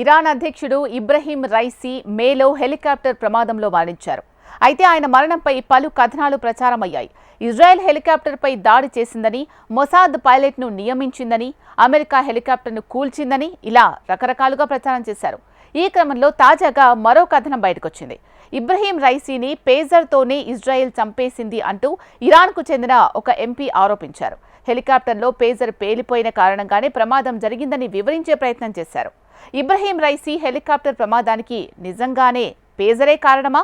Iran అధ్యక్షుడు Ebrahim Raisi మేలో helicopter ప్రమాదంలో మరణించారు. అయితే ఆయన మరణంపై పలు కథనాలు ప్రచారమయ్యాయి. ఇజ్రాయెల్ హెలికాప్టర్పై దాడి చేసిందని మొసాద్ పైలట్ను నియమించిందని అమెరికా హెలికాప్టర్ను కూల్చిందని ఇలా రకరకాలుగా ప్రచారం చేశారు. ఈ క్రమంలో తాజాగా మరో కథనం బయటకొచ్చింది. ఇబ్రహీం రైసీని పేజర్తోనే ఇజ్రాయెల్ చంపేసింది అంటూ ఇరాన్కు చెందిన ఒక ఎంపీ ఆరోపించారు. హెలికాప్టర్లో పేజర్ పేలిపోయిన కారణంగానే ప్రమాదం జరిగిందని వివరించే ప్రయత్నం చేశారు. ఇబ్రహీం రైసీ హెలికాప్టర్ ప్రమాదానికి నిజంగానే పేజరే కారణమా?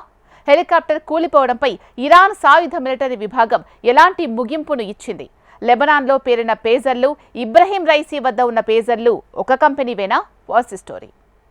హెలికాప్టర్ కూలిపోవడంపై ఇరాన్ సాయుధ మిలిటరీ విభాగం ఎలాంటి ముగింపును ఇచ్చింది? లెబనాన్లో పేరిన పేజర్లు ఇబ్రహీం రైసీ వద్ద ఉన్న పేజర్లు ఒక కంపెనీవేనా? వాస్ స్టోరీ.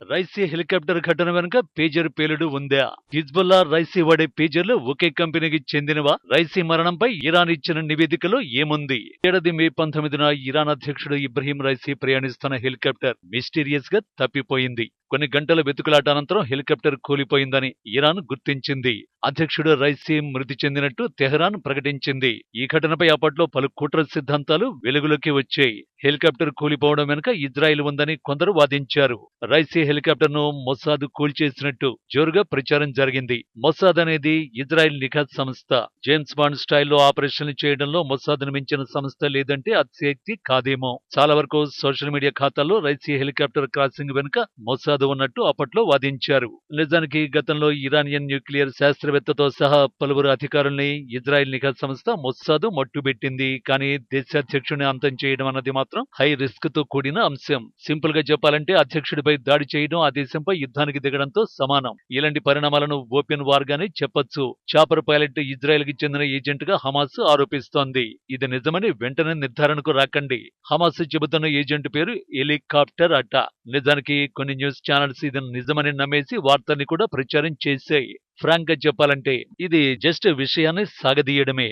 రైసీ హెలికాప్టర్ ఘటన వెనుక పేజర్ పేలుడు ఉందా? హిజ్బుల్లా రైసీ వాడే పేజర్లు ఒకే కంపెనీకి చెందినవా? రైసీ మరణంపై ఇరాన్ ఇచ్చిన నివేదికలో ఏముంది? ఏడాది మే పంతొమ్మిదిన ఇరాన్ అధ్యక్షుడు ఇబ్రహీం రైసీ ప్రయాణిస్తున్న హెలికాప్టర్ మిస్టీరియస్గా తప్పిపోయింది. కొన్ని గంటల వెతుకులాట అనంతరం హెలికాప్టర్ కూలిపోయిందని ఇరాన్ గుర్తించింది. అధ్యక్షుడు రైసీ మృతి చెందినట్టు తెహరాన్ ప్రకటించింది. ఈ ఘటనపై అప్పట్లో పలు కుట్ర సిద్ధాంతాలు వెలుగులోకి వచ్చాయి. హెలికాప్టర్ కూలిపోవడం వెనుక ఇజ్రాయెల్ ఉందని కొందరు వాదించారు. రైసీ హెలికాప్టర్ను మొసాద్ కూల్చేసినట్టు జోరుగా ప్రచారం జరిగింది. మొసాద్ అనేది ఇజ్రాయెల్ నిఘా సంస్థ. జేమ్స్ బాండ్ స్టైల్లో ఆపరేషన్లు చేయడంలో మొసాద్ను మించిన సంస్థ లేదంటే అతిశక్తి కాదేమో. చాలా వరకు సోషల్ మీడియా ఖాతాల్లో రైసీ హెలికాప్టర్ క్రాసింగ్ వెనుక మొసాద్ ఉన్నట్టు అప్పట్లో వాదించారు. నిజానికి గతంలో ఇరానియన్ న్యూక్లియర్ శాస్త్రవేత్తతో సహా పలువురు అధికారుల్ని ఇజ్రాయెల్ నిఘా సంస్థ మొస్సాదు మట్టుబెట్టింది. కానీ దేశాధ్యక్షుడిని అంతం చేయడం అన్నది మాత్రం హై రిస్క్తో కూడిన అంశం. సింపుల్గా చెప్పాలంటే అధ్యక్షుడిపై దాడి చేయడం ఆ దేశంపై యుద్ధానికి దిగడంతో సమానం. ఇలాంటి పరిణామాలను ఓపెన్ వార్ గానే చెప్పొచ్చు. చాపర్ పైలట్ ఇజ్రాయెల్కి చెందిన ఏజెంట్గా హమాస్ ఆరోపిస్తోంది. ఇది నిజమని వెంటనే నిర్ధారణకు రాకండి. హమాస్ చెబుతున్న ఏజెంట్ పేరు హెలికాప్టర్ అట. నిజానికి కొన్ని న్యూస్ ఛానల్స్ ఇది నిజమని నమ్మేసి వార్తల్ని కూడా ప్రచారం చేశాయి ఫ్రాంక్గా చెప్పాలంటే ఇది జస్ట్ విషయాన్ని సాగదీయడమే.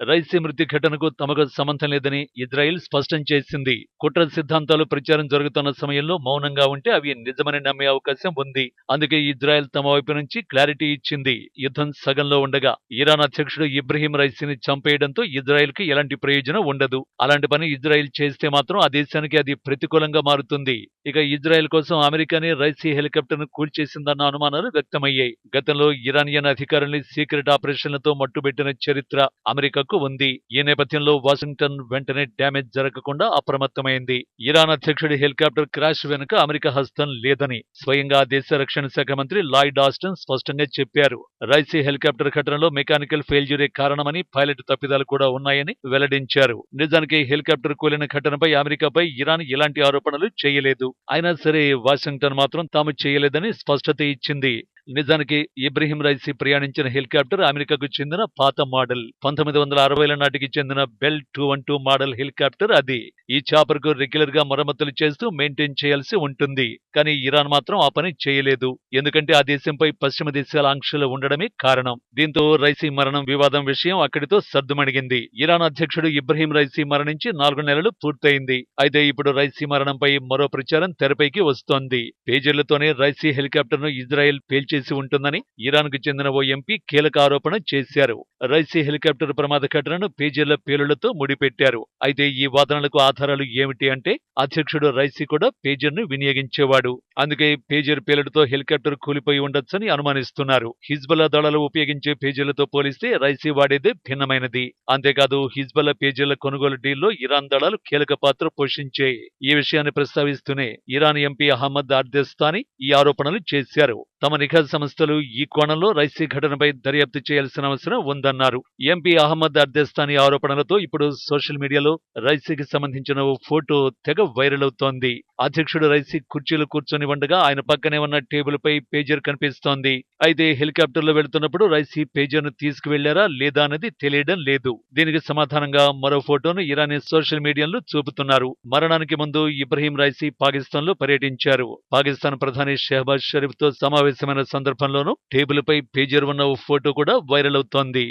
రైసీ మృతి ఘటనకు తమకు సంబంధం లేదని ఇజ్రాయెల్ స్పష్టం చేసింది. కుట్ర సిద్ధాంతాలు ప్రచారం జరుగుతున్న సమయంలో మౌనంగా ఉంటే అవి నిజమని నమ్మే అవకాశం ఉంది. అందుకే ఇజ్రాయెల్ తమ వైపు నుంచి క్లారిటీ ఇచ్చింది. యుద్ధం సగంలో ఉండగా ఇరాన్ అధ్యక్షుడు ఇబ్రహీం రైసీని చంపేయడంతో ఇజ్రాయెల్కి ఎలాంటి ప్రయోజనం ఉండదు. అలాంటి పని ఇజ్రాయెల్ చేస్తే మాత్రం ఆ దేశానికి అది ప్రతికూలంగా మారుతుంది. ఇక ఇజ్రాయెల్ కోసం అమెరికానే రైసీ హెలికాప్టర్ను కూల్చేసిందన్న అనుమానాలు వ్యక్తమయ్యాయి. గతంలో ఇరానియన్ అధికారుల్ని సీక్రెట్ ఆపరేషన్లతో మట్టుబెట్టిన చరిత్ర అమెరికా హక్కు ఉంది. ఈ నేపథ్యంలో వాషింగ్టన్ వెంటనే డ్యామేజ్ జరగకుండా అప్రమత్తమైంది. ఇరాన్ అధ్యక్షుడి హెలికాప్టర్ క్రాష్ వెనుక అమెరికా హస్తం లేదని స్వయంగా దేశ రక్షణ శాఖ మంత్రి లాయిడ్ ఆస్టన్ స్పష్టంగా చెప్పారు. రైసీ హెలికాప్టర్ ఘటనలో మెకానికల్ ఫెయిల్యూరే కారణమని పైలట్ తప్పిదాలు కూడా ఉన్నాయని వెల్లడించారు. నిజానికి హెలికాప్టర్ కూలిన ఘటనపై అమెరికాపై ఇరాన్ ఎలాంటి ఆరోపణలు చేయలేదు. అయినా సరే వాషింగ్టన్ మాత్రం తాము చేయలేదని స్పష్టత ఇచ్చింది. నిజానికి ఇబ్రహీం రైసీ ప్రయాణించిన హెలికాప్టర్ అమెరికాకు చెందిన పాత మోడల్. పంతొమ్మిది వందల అరవైల నాటికి చెందిన Bell two one two model helicopter అది. ఈ చాపర్కు రెగ్యులర్గా మరమ్మతులు చేస్తూ మెయింటైన్ చేయాల్సి ఉంటుంది. కానీ ఇరాన్ మాత్రం ఆ పని చేయలేదు. ఎందుకంటే ఆ దేశంపై పశ్చిమ దేశాల ఆంక్షలు ఉండడమే కారణం. దీంతో రైసీ మరణం వివాదం విషయం అక్కడితో సర్దుమణిగింది. ఇరాన్ అధ్యక్షుడు ఇబ్రహీం రైసీ మరణించి నాలుగు నెలలు పూర్తయింది. అయితే ఇప్పుడు రైసీ మరణంపై మరో ప్రచారం తెరపైకి వస్తోంది. పేజీలతోనే రైసీ హెలికాప్టర్ను ఇజ్రాయెల్ చేసి ఉంటుందని ఇరాన్కు చెందిన ఓ ఎంపీ కీలక ఆరోపణ చేశారు. రైసీ హెలికాప్టర్ ప్రమాద ఘటనను పేజీల పేలులతో ముడిపెట్టారు. అయితే ఈ వాదనలకు ఆధారాలు ఏమిటి అంటే అధ్యక్షుడు రైసీ కూడా పేజర్ను వినియోగించేవాడు. అందుకే పేజర్ పేలుడుతో హెలికాప్టర్ కూలిపోయి ఉండొచ్చని అనుమానిస్తున్నారు. హిజ్బల్లా దళాలు ఉపయోగించే పేజీలతో పోలిస్తే రైసీ వాడేదే భిన్నమైనది. అంతేకాదు హిజ్బల్లా పేజీల కొనుగోలు డీల్లో ఇరాన్ దళాలు కీలక పాత్ర పోషించాయి ఈ విషయాన్ని ప్రస్తావిస్తూనే ఇరాన్ ఎంపీ అహ్మద్ అర్దెస్తాని ఈ ఆరోపణలు చేశారు. తమ నిఘా సంస్థలు ఈ కోణంలో రైసీ ఘటనపై దర్యాప్తు చేయాల్సిన అవసరం ఉందన్నారు. ఎంపీ అహ్మద్ అర్దెస్తాని ఆరోపణలతో ఇప్పుడు సోషల్ మీడియాలో రైసీకి సంబంధించిన ఓ ఫోటో తెగ వైరల్ అవుతోంది. అధ్యక్షుడు రైసీ కుర్చీలో కూర్చొని ఉండగా ఆయన పక్కనే ఉన్న టేబుల్ పై పేజర్ కనిపిస్తోంది. అయితే హెలికాప్టర్లో వెళ్తున్నప్పుడు రైసీ పేజర్ను తీసుకువెళ్ళారా లేదా అనేది తెలియడం లేదు. దీనికి సమాధానంగా మరో ఫోటోను ఇరానీ సోషల్ మీడియాలో చూపుతున్నారు. మరణానికి ముందు ఇబ్రహీం రైసీ పాకిస్తాన్లో పర్యటించారు. పాకిస్తాన్ ప్రధాని షెహబాజ్ షరీఫ్తో సమావేశమైన సందర్భంలోనూ టేబుల్ పై పేజర్ ఉన్న ఓ ఫోటో కూడా వైరల్ అవుతోంది.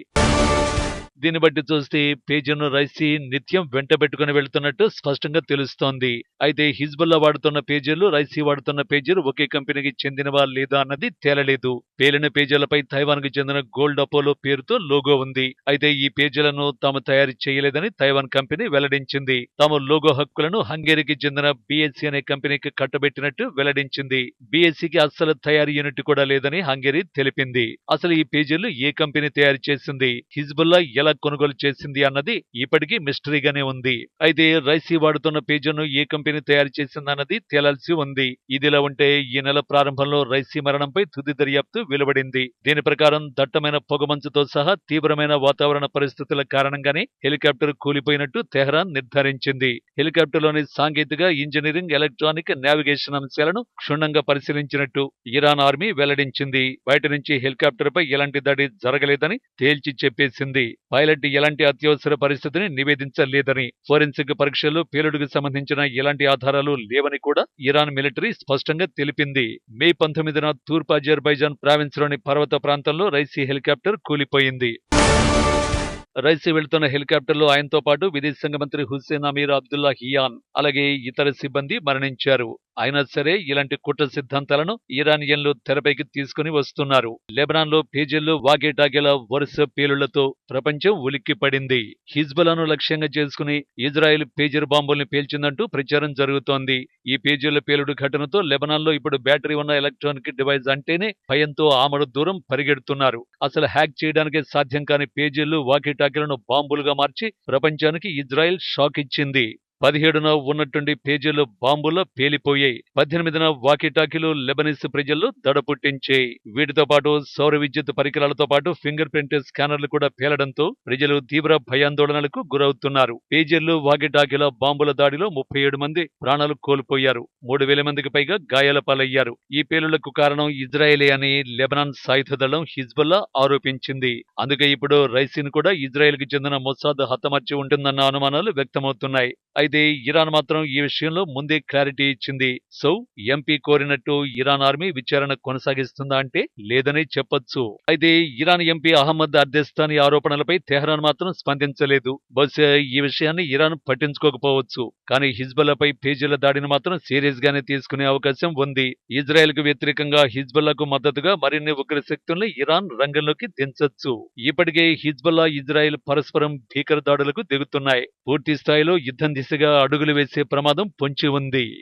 దీన్ని బట్టి చూస్తే పేజీను రైసీ నిత్యం వెంట పెట్టుకుని వెళ్తున్నట్టు స్పష్టంగా తెలుస్తోంది. అయితే హిజ్బుల్లా వాడుతున్న పేజీలు రైసీ వాడుతున్న పేజీలు ఒకే కంపెనీకి చెందినవా లేదా అన్నది తేలలేదు. పేలిన పేజీలపై తైవాన్కు చెందిన గోల్డ్ అపోలో పేరుతో లోగో ఉంది. అయితే ఈ పేజీలను తాము తయారు చేయలేదని తైవాన్ కంపెనీ వెల్లడించింది. తాము లోగో హక్కులను హంగేరీకి చెందిన బీఎస్సీ అనే కంపెనీకి కట్టబెట్టినట్టు వెల్లడించింది. బీఎస్సీకి అస్సలు తయారీ యూనిట్ కూడా లేదని హంగేరీ తెలిపింది. అసలు ఈ పేజీలు ఏ కంపెనీ తయారు చేసింది? హిజ్బుల్లా ఎలా కొనుగోలు చేసింది అన్నది ఇప్పటికీ మిస్టరీగానే ఉంది. అయితే రైసీ వాడుతున్న పేజీను ఏ కంపెనీ తయారు చేసిందన్నది తేలాల్సి ఉంది. ఇదిలా ఉంటే ఈ నెల ప్రారంభంలో రైసీ మరణంపై తుది దర్యాప్తు వెలువడింది. దీని ప్రకారం దట్టమైన పొగమంచుతో సహా తీవ్రమైన వాతావరణ పరిస్థితుల కారణంగానే హెలికాప్టర్ కూలిపోయినట్టు తెహ్రాన్ నిర్ధారించింది. హెలికాప్టర్లోని సాంకేతిక ఇంజనీరింగ్ ఎలక్ట్రానిక్ నావిగేషన్ అంశాలను క్షుణ్ణంగా పరిశీలించినట్టు ఇరాన్ ఆర్మీ వెల్లడించింది. బయట నుంచి హెలికాప్టర్ పై ఎలాంటి దాడి జరగలేదని తేల్చి చెప్పేసింది. పైలట్ ఎలాంటి అత్యవసర పరిస్థితిని నివేదించలేదని ఫోరెన్సిక్ పరీక్షలు పేలుడుకు సంబంధించిన ఎలాంటి ఆధారాలు లేవని కూడా ఇరాన్ మిలిటరీ స్పష్టంగా తెలిపింది. మే పంతొమ్మిదిన తూర్పు అజర్బైజాన్ ప్రావిన్స్లోని పర్వత ప్రాంతంలో రైసీ హెలికాప్టర్ కూలిపోయింది. రైసి వెళ్తున్న హెలికాప్టర్లో ఆయనతో పాటు విదేశాంగ మంత్రి హుస్సేన్ అమీర్ అబ్దుల్లా హియాన్ అలాగే ఇతర సిబ్బంది మరణించారు. అయినా సరే ఇలాంటి కుట్ర సిద్ధాంతాలను ఇరానియన్లు తెరపైకి తీసుకుని వస్తున్నారు. లెబనాన్లో పేజీల్లో వాగేటాగేల వరుస పేలుళ్ళతో ప్రపంచం ఉలిక్కిపడింది పడింది. లక్ష్యంగా చేసుకుని ఇజ్రాయెల్ పేజర్ బాంబుల్ని పేల్చిందంటూ ప్రచారం జరుగుతోంది. ఈ పేజీల పేలుడు ఘటనతో లెబనాన్లో ఇప్పుడు బ్యాటరీ ఉన్న ఎలక్ట్రానిక్ డివైస్ అంటేనే భయంతో ఆమడు దూరం పరిగెడుతున్నారు. అసలు హ్యాక్ చేయడానికి సాధ్యం కాని పేజీలు వాకిటాకీలను బాంబులుగా మార్చి ప్రపంచానికి ఇజ్రాయెల్ షాక్ ఇచ్చింది. పదిహేడున ఉన్నట్టుండి పేజీలు బాంబులో పేలిపోయాయి. పద్దెనిమిదిన వాకిటాకీలు లెబనీస్ ప్రజల్లో దడ పుట్టించాయి వీటితో పాటు సౌర విద్యుత్ పరికరాలతో పాటు ఫింగర్ ప్రింట్ స్కానర్లు కూడా పేలడంతో ప్రజలు తీవ్ర భయాందోళనలకు గురవుతున్నారు. పేజీలు వాకిటాకీల బాంబుల దాడిలో ముప్పై ఏడు మంది ప్రాణాలు కోల్పోయారు. మూడు వేల మందికి పైగా గాయాల పాలయ్యారు. ఈ పేలుళ్ళకు కారణం ఇజ్రాయేలే అని లెబనాన్ సాయుధ దళం హిజ్బుల్లా ఆరోపించింది. అందుకే ఇప్పుడు రైసీన్ కూడా ఇజ్రాయెల్కి చెందిన మొసాద్ హతమర్చి ఉంటుందన్న అనుమానాలు వ్యక్తమవుతున్నాయి. అయితే ఇరాన్ మాత్రం ఈ విషయంలో ముందే క్లారిటీ ఇచ్చింది. సో ఎంపీ కోరినట్టు ఇరాన్ ఆర్మీ విచారణ కొనసాగిస్తుందా అంటే లేదని చెప్పొచ్చు. అయితే ఇరాన్ ఎంపీ అహ్మద్ అర్దెస్తానీ ఆరోపణలపై తెహ్రాన్ మాత్రం స్పందించలేదు. బహుశా ఈ విషయాన్ని ఇరాన్ పట్టించుకోకపోవచ్చు. కానీ హిజ్బుల్లాపై పేజీల దాడిని మాత్రం సీరియస్ గానే తీసుకునే అవకాశం ఉంది. ఇజ్రాయెల్కు వ్యతిరేకంగా హిజ్బుల్లాకు మద్దతుగా మరిన్ని ఉగ్ర శక్తుల్ని ఇరాన్ రంగంలోకి దించొచ్చు. ఇప్పటికే హిజ్బుల్లా ఇజ్రాయెల్ పరస్పరం భీకర దాడులకు దిగుతున్నాయి. పూర్తి స్థాయిలో యుద్ధం దిశగా అడుగులు వేసే ప్రమాదం పొంచి ఉంది.